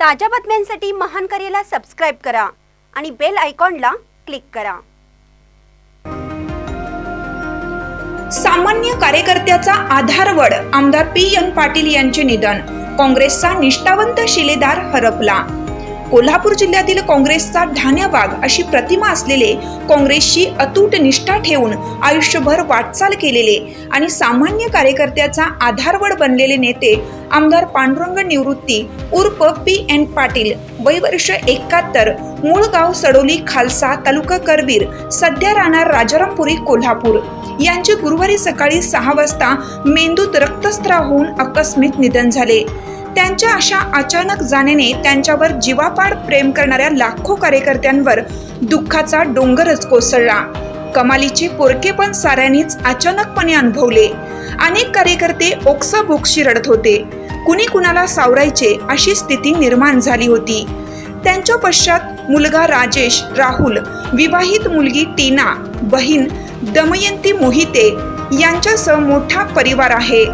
ताज्या बातम्यांसाठी महान करेला सबस्क्राईब करा आणि बेल आयकॉनला क्लिक करा. सामान्य कार्यकर्त्याचा आधारवड आमदार पी. एन. पाटील यांचे निधन. काँग्रेसचा निष्ठावंत शिलेदार हरपला. कोल्हापूर जिल्ह्यातील काँग्रेसचा धान्यबाग अशी प्रतिमा असलेले काँग्रेसशी अतूट निष्ठा ठेवून आयुष्यभर वाटचाल केलेले आणि सामान्य कार्यकर्त्याचा आधारवड बनलेले नेते आमदार पांडुरंग निवृत्ती उर्फ पी एन पाटील वय वर्ष एकाहत्तर मूळ गाव सडोली खालसा तालुका करवीर सध्या राहणार राजारामपुरी कोल्हापूर. यांचे गुरुवारी सकाळी सहा वाजता मेंदूत रक्तस्त्राव होऊन आकस्मित निधन झाले. त्यांच्या अशा अचानक जाण्याने त्यांच्यावर जीवापाड प्रेम करणाऱ्या लाखो कार्यकर्त्यांवर दुःखाचा डोंगरच कोसळला. कमालीचे पोरकेपण साऱ्यांनीच अचानकपणे अनुभवले. अनेक कार्यकर्ते ओक्साबोक्शी रडत होते. कुणी कुणाला सावरायचे अशी स्थिती निर्माण झाली होती. त्यांच्या पश्चात मुलगा राजेश राहुल विवाहित मुलगी टीना बहीण दमयंती मोहिते यांच्यासह मोठा परिवार आहे.